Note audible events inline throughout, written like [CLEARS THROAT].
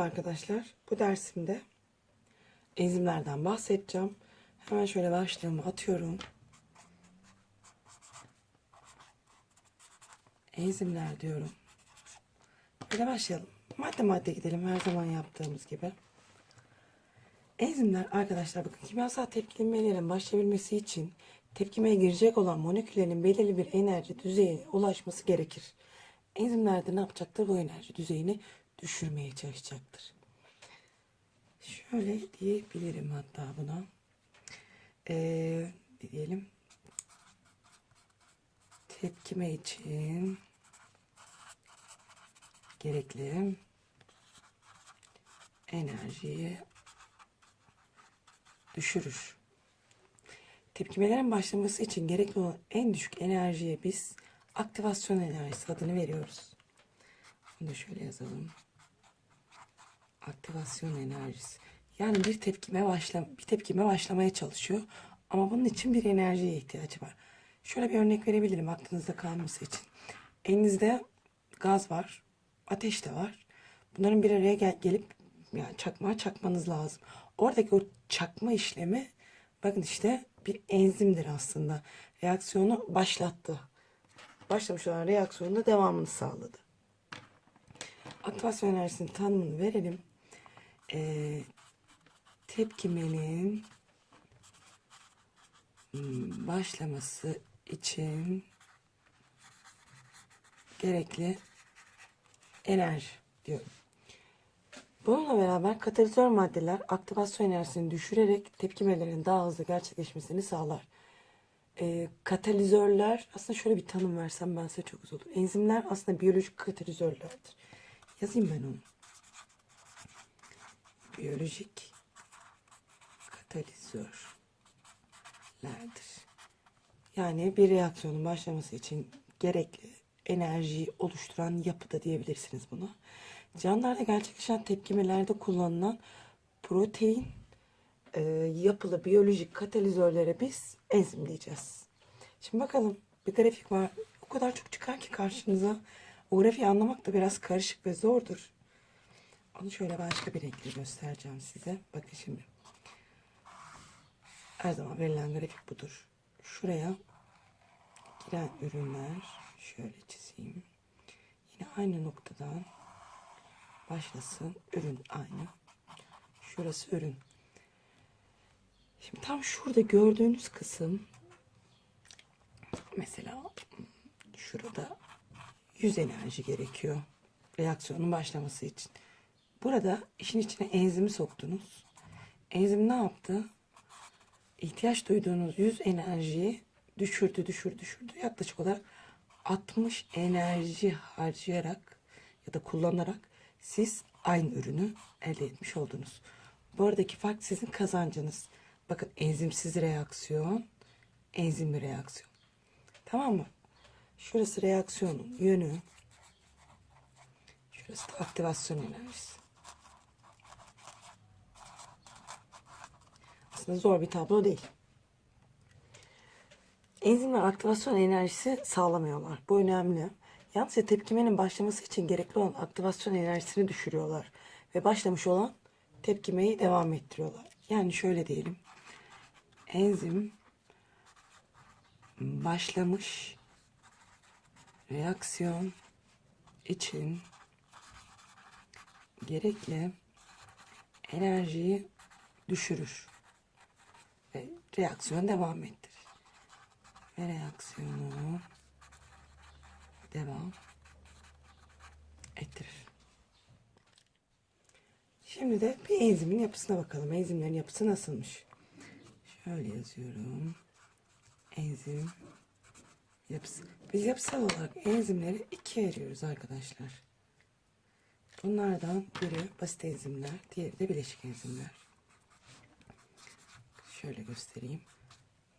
Merhaba arkadaşlar. Bu dersimde enzimlerden bahsedeceğim. Hemen şöyle başlığımı atıyorum. Enzimler diyorum. Böyle başlayalım. Madde madde gidelim her zaman yaptığımız gibi. Enzimler arkadaşlar bakın kimyasal tepkilemelerin başlayabilmesi için tepkimeye girecek olan moleküllerin belirli bir enerji düzeyine ulaşması gerekir. Enzimler de ne yapacaktır? Bu enerji düzeyini düşürmeye çalışacaktır. Şöyle diyebilirim hatta buna. Ee, diyelim? Tepkime için gerekli enerjiyi düşürür. Tepkimelerin başlaması için gerekli olan en düşük enerjiye biz aktivasyon enerjisi adını veriyoruz. Bunu da şöyle yazalım. Aktivasyon enerjisi. Yani bir tepkime başla bir tepkime başlamaya çalışıyor ama bunun için bir enerjiye ihtiyacı var. Şöyle bir örnek verebilirim aklınızda kalması için. Elinizde gaz var, ateş de var. Bunların bir araya gel- gelip yani çakmağa çakmanız lazım. Oradaki o çakma işlemi bakın işte bir enzimdir aslında. Reaksiyonu başlattı. Başlamış olan reaksiyonun da devamını sağladı. Aktivasyon enerjisinin tanımını verelim. Ee, tepkimenin hmm, başlaması için gerekli enerji diyorum. Bununla beraber katalizör maddeler aktivasyon enerjisini düşürerek tepkimelerin daha hızlı gerçekleşmesini sağlar. Ee, katalizörler aslında şöyle bir tanım versem ben size çok güzel olur. Enzimler aslında biyolojik katalizörlerdir. Yazayım ben onu. Biyolojik katalizörlerdir. Yani bir reaksiyonun başlaması için gerekli enerjiyi oluşturan yapıda diyebilirsiniz buna. Canlılarda gerçekleşen tepkimelerde kullanılan protein e, yapılı biyolojik katalizörlere biz enzim diyeceğiz. Şimdi bakalım bir grafik var. O kadar çok çıkar ki karşınıza. O grafiği anlamak da biraz karışık ve zordur. Onu şöyle başka bir renkle göstereceğim size. Bakın şimdi. Her zaman verilen grafik budur. Şuraya giren ürünler şöyle çizeyim. Yine aynı noktadan başlasın. Ürün aynı. Şurası ürün. Şimdi tam şurada gördüğünüz kısım mesela şurada 100 enerji gerekiyor reaksiyonun başlaması için. Burada işin içine enzimi soktunuz. Enzim ne yaptı? İhtiyaç duyduğunuz 100 enerjiyi düşürdü, düşürdü, düşürdü. Yaklaşık olarak 60 enerji harcayarak ya da kullanarak siz aynı ürünü elde etmiş oldunuz. Bu aradaki fark sizin kazancınız. Bakın enzimsiz reaksiyon, enzimli reaksiyon. Tamam mı? Şurası reaksiyonun yönü. Şurası da aktivasyon enerjisi. Aslında zor bir tablo değil. Enzimler aktivasyon enerjisi sağlamıyorlar. Bu önemli. Yalnızca tepkimenin başlaması için gerekli olan aktivasyon enerjisini düşürüyorlar. Ve başlamış olan tepkimeyi devam ettiriyorlar. Yani şöyle diyelim. Enzim başlamış reaksiyon için gerekli enerjiyi düşürür reaksiyon devam ettirir. Ve reaksiyonu devam ettirir. Şimdi de bir enzimin yapısına bakalım. Enzimlerin yapısı nasılmış? Şöyle yazıyorum. Enzim yapısı. Biz yapısal olarak enzimleri ikiye ayırıyoruz arkadaşlar. Bunlardan biri basit enzimler, diğeri de bileşik enzimler. Şöyle göstereyim.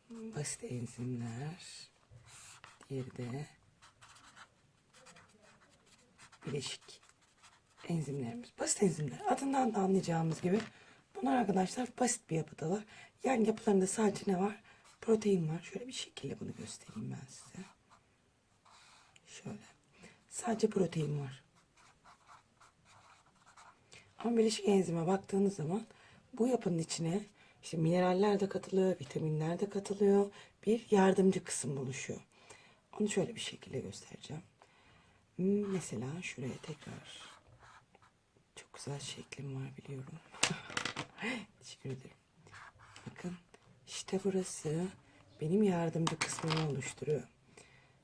Basit enzimler, diğeri de bileşik enzimlerimiz. Basit enzimler. Adından da anlayacağımız gibi bunlar arkadaşlar basit bir yapıdalar. Yani yapılarında sadece ne var? Protein var. Şöyle bir şekilde bunu göstereyim ben size. Şöyle. Sadece protein var. Ama bileşik enzime baktığınız zaman bu yapının içine işte mineraller de katılıyor, vitaminler de katılıyor. Bir yardımcı kısım oluşuyor. Onu şöyle bir şekilde göstereceğim. Hmm, Mesela şuraya tekrar çok güzel şeklim var biliyorum. [LAUGHS] Teşekkür ederim. Bakın işte burası benim yardımcı kısmımı oluşturuyor.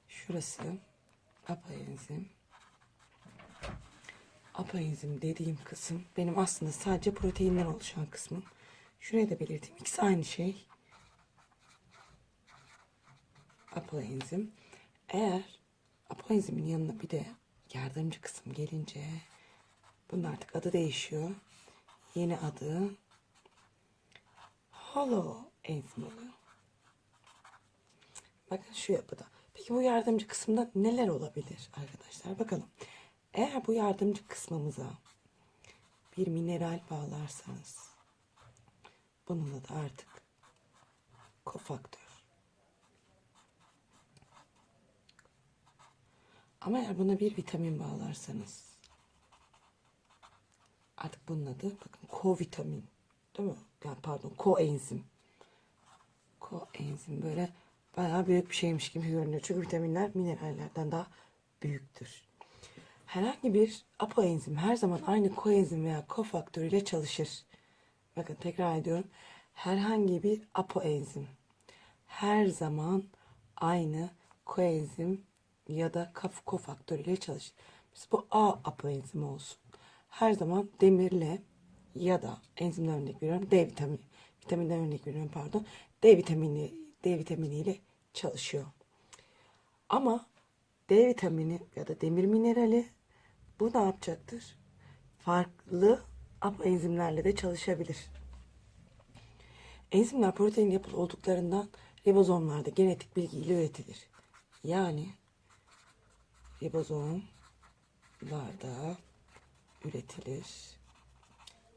Şurası apaenzim. Apaenzim dediğim kısım benim aslında sadece proteinden oluşan kısmım. Şuraya da belirteyim. İkisi aynı şey. Apoenzim. Eğer apoenzimin yanına bir de yardımcı kısım gelince bunun artık adı değişiyor. Yeni adı holoenzim oluyor. Bakın şu yapıda. Peki bu yardımcı kısımda neler olabilir arkadaşlar? Bakalım. Eğer bu yardımcı kısmımıza bir mineral bağlarsanız bununla da artık kofaktör. Ama eğer buna bir vitamin bağlarsanız artık bunun adı bakın kovitamin değil mi? Yani pardon koenzim. Koenzim böyle bayağı büyük bir şeymiş gibi görünüyor. Çünkü vitaminler minerallerden daha büyüktür. Herhangi bir apoenzim her zaman aynı koenzim veya kofaktör ile çalışır. Bakın tekrar ediyorum. Herhangi bir apoenzim her zaman aynı koenzim ya da kaf kofaktör ile çalışır. Biz bu A apoenzimi olsun. Her zaman demirle ya da enzimden örnek veriyorum D vitamini. Vitaminden örnek veriyorum pardon. D vitamini D vitamini ile çalışıyor. Ama D vitamini ya da demir minerali bu ne yapacaktır? Farklı apoenzimlerle de çalışabilir. Enzimler protein yapılı olduklarından ribozomlarda genetik bilgiyle üretilir. Yani ribozomlarda üretilir.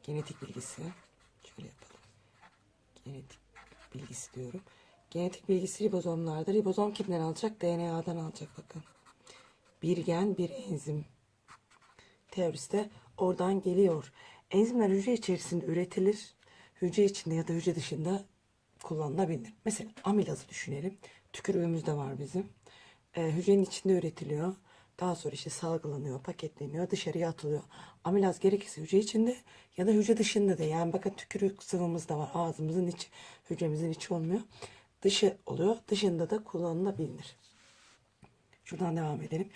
Genetik bilgisi şöyle yapalım. Genetik bilgisi diyorum. Genetik bilgisi ribozomlarda. Ribozom kimden alacak? DNA'dan alacak bakın. Bir gen bir enzim teorisi de oradan geliyor. Enzimler hücre içerisinde üretilir. Hücre içinde ya da hücre dışında kullanılabilir. Mesela amilazı düşünelim. Tükürüğümüzde var bizim. Ee, hücrenin içinde üretiliyor. Daha sonra işte salgılanıyor, paketleniyor, dışarıya atılıyor. Amilaz gerekirse hücre içinde ya da hücre dışında da. Yani bakın tükürük sıvımız da var. Ağzımızın içi, hücremizin içi olmuyor. Dışı oluyor. Dışında da kullanılabilir. Şuradan devam edelim.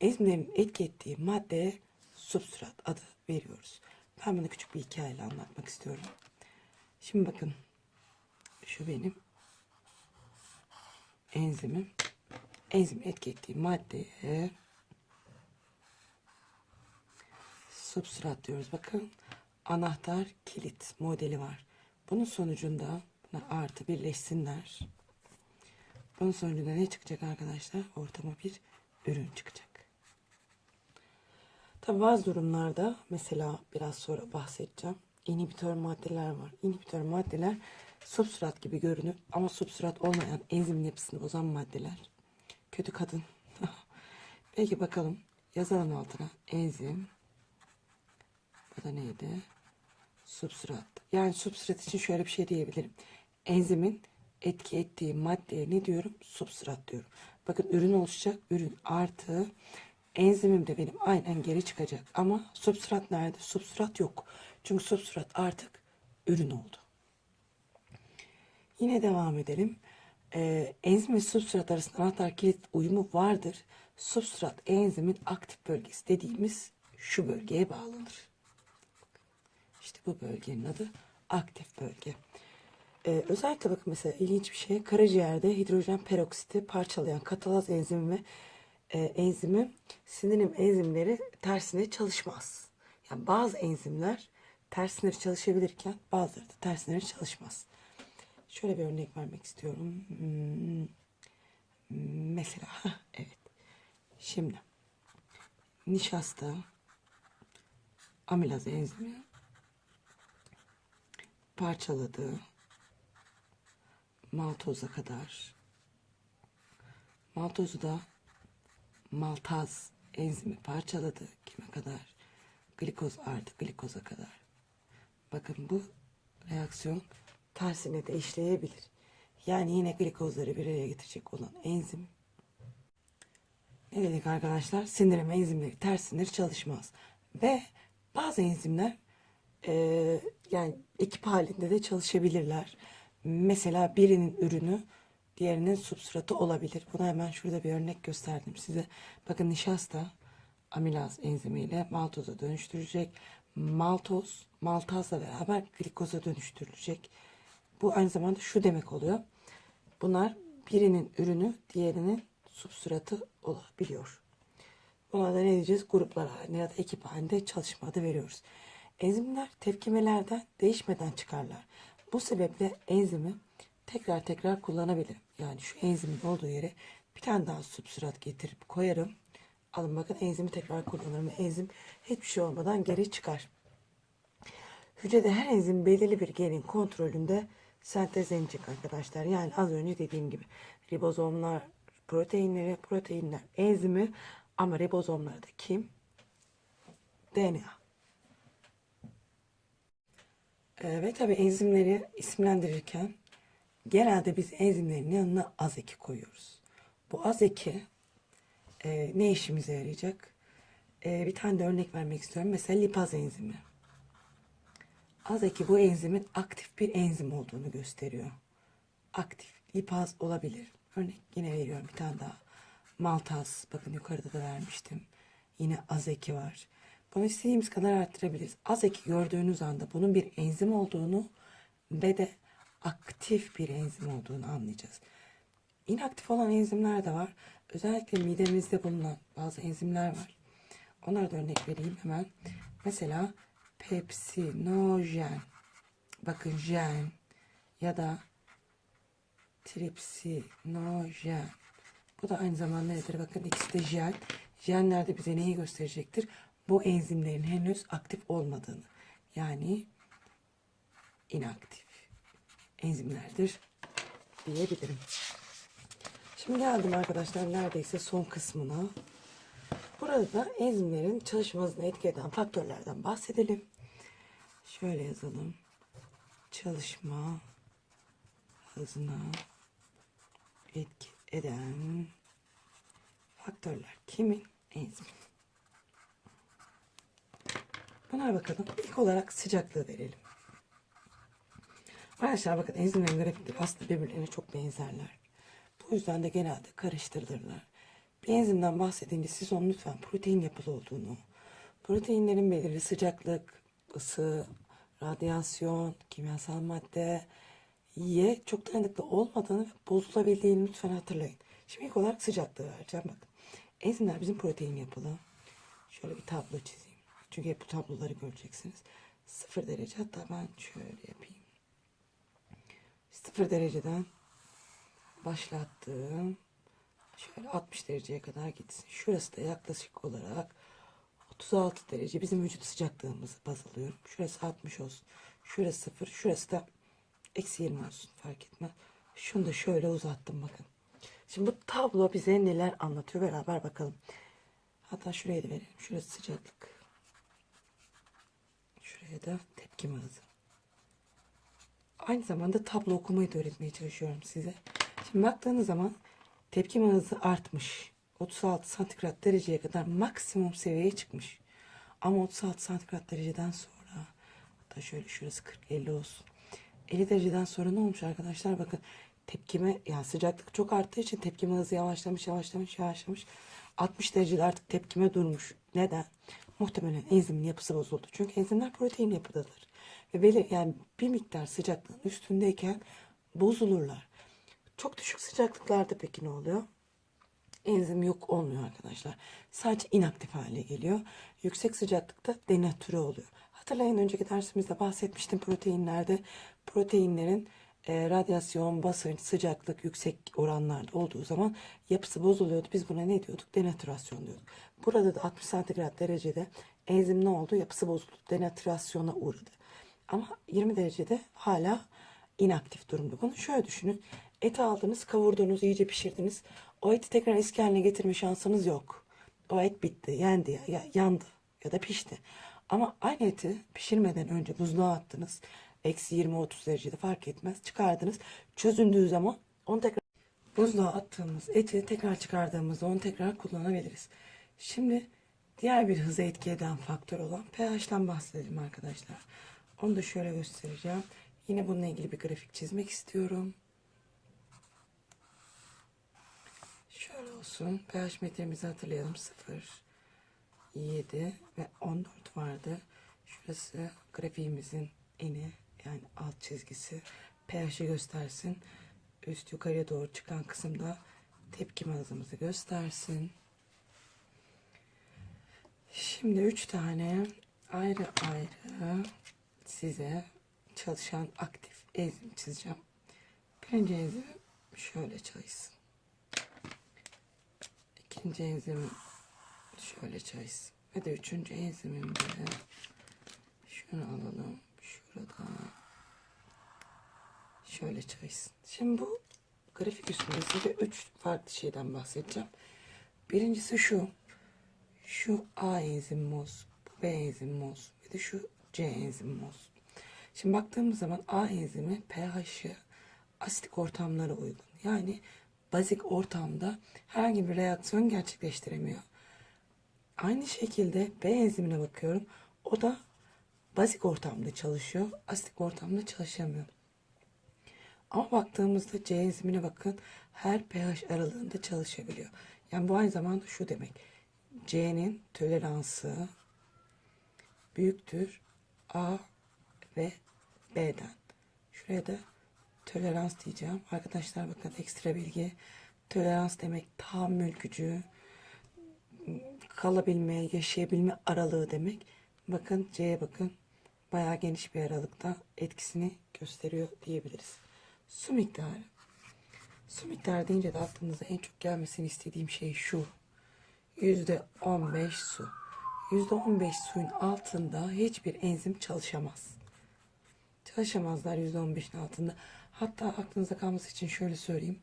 Enzimlerin etki ettiği maddeye substrat adı veriyoruz. Ben bunu küçük bir hikayeyle anlatmak istiyorum. Şimdi bakın. Şu benim enzimim. Enzim etki ettiği maddeye substrat diyoruz. Bakın anahtar kilit modeli var. Bunun sonucunda buna artı birleşsinler. Bunun sonucunda ne çıkacak arkadaşlar? Ortama bir ürün çıkacak. Tabi bazı durumlarda mesela biraz sonra bahsedeceğim. İnhibitör maddeler var. İnhibitör maddeler substrat gibi görünür ama substrat olmayan enzimin yapısını bozan maddeler. Kötü kadın. [LAUGHS] Peki bakalım yazalım altına enzim. Bu da neydi? Substrat. Yani substrat için şöyle bir şey diyebilirim. Enzimin etki ettiği maddeye ne diyorum? Substrat diyorum. Bakın ürün oluşacak. Ürün artı enzimim de benim aynen geri çıkacak. Ama substrat nerede? Substrat yok. Çünkü substrat artık ürün oldu. Yine devam edelim. Ee, enzim ve substrat arasında anahtar kilit uyumu vardır. Substrat enzimin aktif bölgesi dediğimiz şu bölgeye bağlanır. İşte bu bölgenin adı aktif bölge. Ee, özellikle bakın mesela ilginç bir şey. Karaciğerde hidrojen peroksiti parçalayan katalaz enzimi ve enzimi sinirim enzimleri tersine çalışmaz. Yani bazı enzimler tersine çalışabilirken bazıları da tersine çalışmaz. Şöyle bir örnek vermek istiyorum. Hmm, Mesela evet. Şimdi nişasta amilaz enzimi parçaladığı maltoza kadar maltozu da maltaz enzimi parçaladı kime kadar glikoz artı glikoza kadar. Bakın bu reaksiyon tersine de işleyebilir. Yani yine glikozları bir araya getirecek olan enzim ne dedik arkadaşlar? Sindirim enzimleri tersindir çalışmaz. Ve bazı enzimler eee, yani ekip halinde de çalışabilirler. Mesela birinin ürünü diğerinin substratı olabilir. Buna hemen şurada bir örnek gösterdim size. Bakın nişasta amilaz enzimiyle maltoza dönüştürecek. Maltoz, maltazla beraber glikoza dönüştürülecek. Bu aynı zamanda şu demek oluyor. Bunlar birinin ürünü diğerinin substratı olabiliyor. Buna da ne diyeceğiz? Gruplar halinde ya da ekip halinde çalışma adı veriyoruz. Enzimler tepkimelerden değişmeden çıkarlar. Bu sebeple enzimi tekrar tekrar kullanabilirim. Yani şu enzimin olduğu yere bir tane daha substrat getirip koyarım. Alın bakın enzimi tekrar kullanırım. Enzim hiçbir şey olmadan geri çıkar. Hücrede her enzim belirli bir genin kontrolünde sentezlenecek arkadaşlar. Yani az önce dediğim gibi ribozomlar proteinleri, proteinler enzimi ama ribozomlar da kim? DNA. Ee, ve tabii enzimleri isimlendirirken genelde biz enzimlerin yanına az eki koyuyoruz. Bu az eki e, ne işimize yarayacak? E, bir tane de örnek vermek istiyorum. Mesela lipaz enzimi. Az eki bu enzimin aktif bir enzim olduğunu gösteriyor. Aktif. Lipaz olabilir. Örnek yine veriyorum bir tane daha. Maltaz. Bakın yukarıda da vermiştim. Yine az eki var. Bunu istediğimiz kadar arttırabiliriz. Az eki gördüğünüz anda bunun bir enzim olduğunu ve de aktif bir enzim olduğunu anlayacağız. İnaktif olan enzimler de var. Özellikle midemizde bulunan bazı enzimler var. Onlara da örnek vereyim hemen. Mesela pepsinojen. Bakın jen ya da tripsinojen. Bu da aynı zamanda nedir? Bakın ikisi de jen. Jenler de bize neyi gösterecektir? Bu enzimlerin henüz aktif olmadığını. Yani inaktif enzimlerdir diyebilirim. Şimdi geldim arkadaşlar neredeyse son kısmına. Burada da enzimlerin çalışma hızına etki eden faktörlerden bahsedelim. Şöyle yazalım. Çalışma hızına etki eden faktörler kimin? Enzim. Buna bakalım. İlk olarak sıcaklığı verelim. Arkadaşlar bakın enzimlerin grafikleri aslında birbirlerine çok benzerler. Bu yüzden de genelde karıştırılırlar. Bir enzimden bahsedince siz onun lütfen protein yapılı olduğunu, proteinlerin belirli sıcaklık, ısı, radyasyon, kimyasal madde, ye çok dayanıklı olmadığını ve bozulabildiğini lütfen hatırlayın. Şimdi ilk olarak sıcaklığı vereceğim. Bakın. Enzimler bizim protein yapılı. Şöyle bir tablo çizeyim. Çünkü hep bu tabloları göreceksiniz. Sıfır derece hatta ben şöyle yapayım. Sıfır dereceden başlattım. Şöyle 60 dereceye kadar gitsin. Şurası da yaklaşık olarak 36 derece. Bizim vücut sıcaklığımızı baz alıyorum. Şurası 60 olsun. Şurası 0. Şurası da eksi 20 olsun. Fark etmez. Şunu da şöyle uzattım bakın. Şimdi bu tablo bize neler anlatıyor beraber bakalım. Hatta şuraya da verelim. Şurası sıcaklık. Şuraya da tepkime hızı. Aynı zamanda tablo okumayı da öğretmeye çalışıyorum size. Şimdi baktığınız zaman tepkime hızı artmış. 36 santigrat dereceye kadar maksimum seviyeye çıkmış. Ama 36 santigrat dereceden sonra hatta şöyle şurası 40-50 olsun. 50 dereceden sonra ne olmuş arkadaşlar? Bakın tepkime yani sıcaklık çok arttığı için tepkime hızı yavaşlamış yavaşlamış yavaşlamış. 60 derecede artık tepkime durmuş. Neden? Muhtemelen enzimin yapısı bozuldu. Çünkü enzimler protein yapıdadır. Ve belir yani bir miktar sıcaklığın üstündeyken bozulurlar. Çok düşük sıcaklıklarda peki ne oluyor? Enzim yok olmuyor arkadaşlar. Sadece inaktif hale geliyor. Yüksek sıcaklıkta denatüre oluyor. Hatırlayın önceki dersimizde bahsetmiştim proteinlerde. Proteinlerin e, radyasyon, basınç, sıcaklık yüksek oranlarda olduğu zaman yapısı bozuluyordu. Biz buna ne diyorduk? Denatürasyon diyorduk. Burada da 60 santigrat derecede enzim ne oldu? Yapısı bozuldu. Denatürasyona uğradı. Ama 20 derecede hala inaktif durumda. Bunu şöyle düşünün. Eti aldınız, kavurdunuz, iyice pişirdiniz. O eti tekrar eski haline getirme şansınız yok. O et bitti, yendi, ya- yandı ya da pişti. Ama aynı eti pişirmeden önce buzluğa attınız. Eksi 20-30 derecede fark etmez. Çıkardınız. Çözündüğü zaman onu tekrar buzluğa attığımız eti tekrar çıkardığımızda onu tekrar kullanabiliriz. Şimdi diğer bir hızı etki eden faktör olan pH'ten bahsedelim arkadaşlar. Onu da şöyle göstereceğim. Yine bununla ilgili bir grafik çizmek istiyorum. Şöyle olsun. pH metremizi hatırlayalım. 0, 7 ve 14 vardı. Şurası grafiğimizin eni yani alt çizgisi. pH'i göstersin. Üst yukarıya doğru çıkan kısımda tepkime hızımızı göstersin. Şimdi üç tane ayrı ayrı size çalışan aktif enzim çizeceğim. Birinci enzim şöyle çalışsın. İkinci enzim şöyle çalışsın. Ve de üçüncü enzimim de şunu alalım. Şurada şöyle çalışsın. Şimdi bu grafik üstünde size üç farklı şeyden bahsedeceğim. Birincisi şu. Şu A enzimimoz, bu B enzimimoz ve de şu C enzimimoz. Şimdi baktığımız zaman A enzimi pH'ı asitik ortamlara uygun. Yani bazik ortamda herhangi bir reaksiyon gerçekleştiremiyor. Aynı şekilde B enzimine bakıyorum. O da bazik ortamda çalışıyor. Asitik ortamda çalışamıyor. Ama baktığımızda C enzimine bakın her pH aralığında çalışabiliyor. Yani bu aynı zamanda şu demek. C'nin toleransı büyüktür A ve B'den. Şuraya da tolerans diyeceğim. Arkadaşlar bakın ekstra bilgi. Tolerans demek tahammül gücü, kalabilme, yaşayabilme aralığı demek. Bakın C'ye bakın. Bayağı geniş bir aralıkta etkisini gösteriyor diyebiliriz. Su miktarı. Su miktarı deyince de aklınıza en çok gelmesini istediğim şey şu. Yüzde 15 su. Yüzde 15 suyun altında hiçbir enzim çalışamaz. Çalışamazlar yüzde 15'in altında. Hatta aklınızda kalması için şöyle söyleyeyim.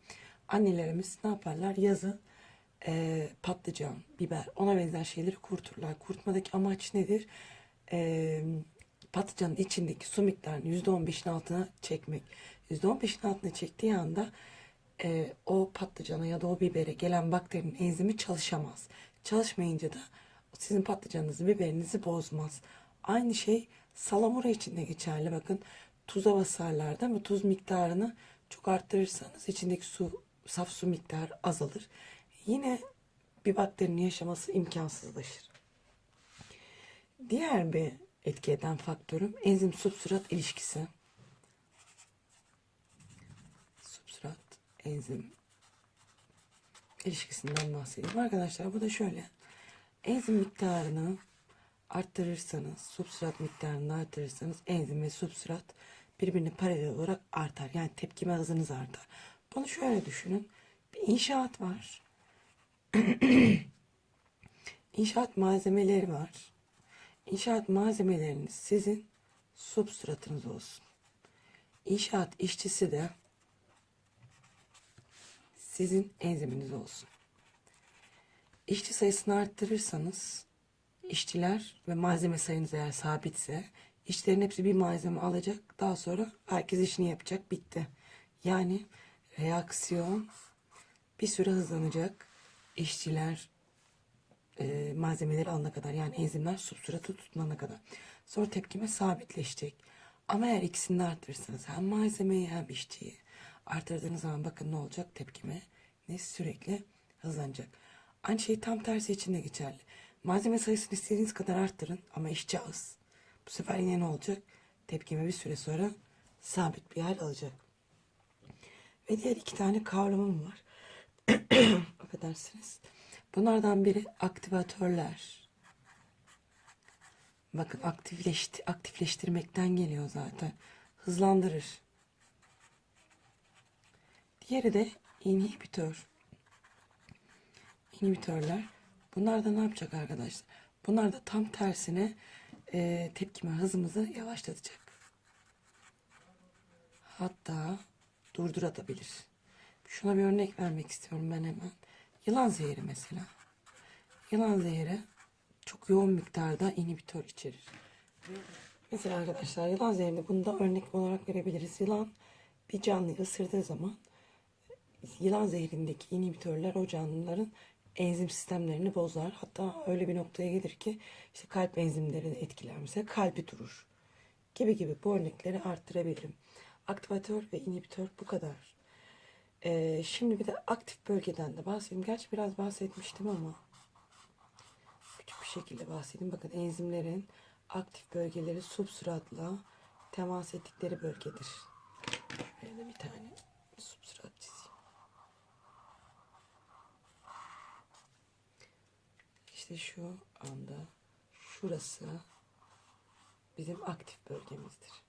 Annelerimiz ne yaparlar? Yazın eee, patlıcan, biber ona benzer şeyleri kuruturlar. Kurutmadaki amaç nedir? Eee patlıcanın içindeki su miktarını yüzde 15'in altına çekmek. Yüzde 15'in altına çektiği anda e, o patlıcana ya da o bibere gelen bakterinin enzimi çalışamaz. Çalışmayınca da sizin patlıcanınızı, biberinizi bozmaz. Aynı şey salamura için de geçerli. Bakın tuza basarlar değil mi? Tuz miktarını çok arttırırsanız içindeki su, saf su miktarı azalır. Yine bir bakterinin yaşaması imkansızlaşır. Diğer bir etki eden faktörüm enzim substrat ilişkisi. Substrat enzim ilişkisinden bahsedeyim. Arkadaşlar bu da şöyle. Enzim miktarını arttırırsanız, substrat miktarını arttırırsanız enzim ve substrat birbirine paralel olarak artar. Yani tepkime hızınız artar. Bunu şöyle düşünün. Bir inşaat var. [CLEARS THROAT] İnşaat malzemeleri var. İnşaat malzemeleriniz sizin substratınız olsun. İnşaat işçisi de sizin enziminiz olsun. İşçi sayısını arttırırsanız işçiler ve malzeme sayınız eğer sabitse işçilerin hepsi bir malzeme alacak. Daha sonra herkes işini yapacak. Bitti. Yani reaksiyon bir süre hızlanacak. İşçiler e, malzemeleri alana kadar yani enzimler substratı tutunana kadar. Sonra tepkime sabitleşecek. Ama eğer ikisini de arttırırsanız hem malzemeyi hem işçiyi arttırdığınız zaman bakın ne olacak tepkime ne sürekli hızlanacak. Aynı şey tam tersi için de geçerli. Malzeme sayısını istediğiniz kadar arttırın ama işçi az. Bu sefer yine ne olacak? Tepkime bir süre sonra sabit bir hal alacak. Ve diğer iki tane kavramım var. [CLEARS THROAT] Affedersiniz. Bunlardan biri aktivatörler. Bakın aktifleşti, aktifleştirmekten geliyor zaten. Hızlandırır. Diğeri de inhibitör. İnhibitörler. Bunlar da ne yapacak arkadaşlar? Bunlar da tam tersine e, tepkime hızımızı yavaşlatacak. Hatta durdurabilir. Şuna bir örnek vermek istiyorum ben hemen. Yılan zehri mesela. Yılan zehri çok yoğun miktarda inhibitör içerir. Mesela arkadaşlar yılan zehrini bunu da örnek olarak verebiliriz. Yılan bir canlıyı ısırdığı zaman yılan zehrindeki inhibitörler o canlıların enzim sistemlerini bozar. Hatta öyle bir noktaya gelir ki işte kalp enzimleri de etkiler. Mesela kalbi durur. Gibi gibi bu örnekleri arttırabilirim. Aktivatör ve inhibitör bu kadar. Ee, şimdi bir de aktif bölgeden de bahsedeyim. Gerçi biraz bahsetmiştim ama küçük bir şekilde bahsedeyim. Bakın enzimlerin aktif bölgeleri substratla temas ettikleri bölgedir. Şuraya da bir tane substrat çizeyim. İşte şu anda şurası bizim aktif bölgemizdir.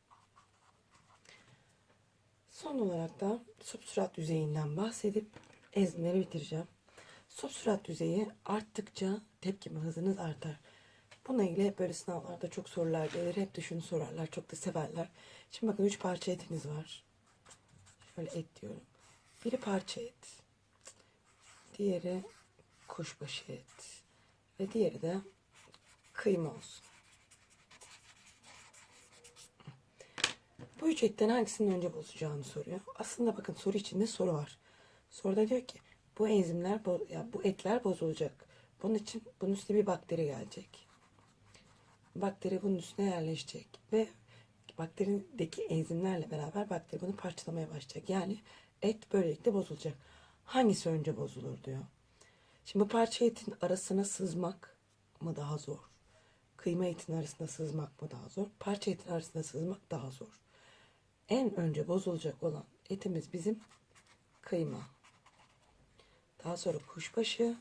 Son olarak da substrat yüzeyinden bahsedip enzimleri bitireceğim. Substrat yüzeyi arttıkça tepkime hızınız artar. İlgili hep böyle sınavlarda çok sorular gelir. Hep de şunu sorarlar. Çok da severler. Şimdi bakın üç parça etiniz var. Şöyle et diyorum. Biri parça et. Diğeri kuşbaşı et. Ve diğeri de kıyma olsun. Bu üç etten hangisinin önce bozacağını soruyor. Aslında bakın soru içinde soru var. Soruda diyor ki bu enzimler, bo- ya bu etler bozulacak. Bunun için bunun üstüne bir bakteri gelecek. Bakteri bunun üstüne yerleşecek ve bakterideki enzimlerle beraber bakteri bunu parçalamaya başlayacak. Yani et böylelikle bozulacak. Hangisi önce bozulur diyor. Şimdi bu parça etin arasına sızmak mı daha zor? Kıyma etin arasına sızmak mı daha zor? Parça etin arasına sızmak daha zor. En önce bozulacak olan etimiz bizim kıyma. Daha sonra kuşbaşı.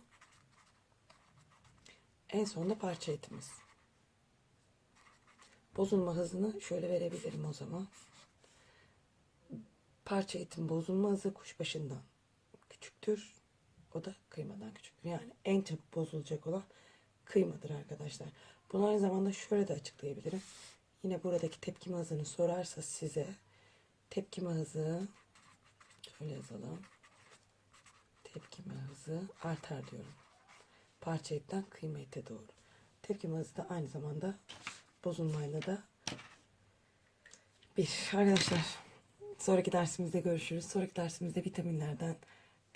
En sonunda parça etimiz. Bozulma hızını şöyle verebilirim o zaman. Parça etin bozulma hızı kuşbaşından küçüktür. O da kıymadan küçüktür. Yani en çabuk bozulacak olan kıymadır arkadaşlar. Bunu aynı zamanda şöyle de açıklayabilirim. Yine buradaki tepkime hızını sorarsa size tepkime hızı şöyle yazalım. Tepkime hızı artar diyorum. Parça etten kıyma ete doğru. Tepkime hızı da aynı zamanda bozulmayla da bir. Arkadaşlar sonraki dersimizde görüşürüz. Sonraki dersimizde vitaminlerden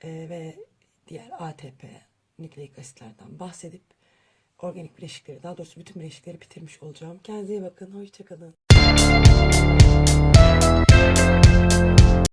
e, ve diğer ATP, nükleik asitlerden bahsedip organik bileşikleri, daha doğrusu bütün bileşikleri bitirmiş olacağım. Kendinize iyi bakın. Hoşçakalın. Thank you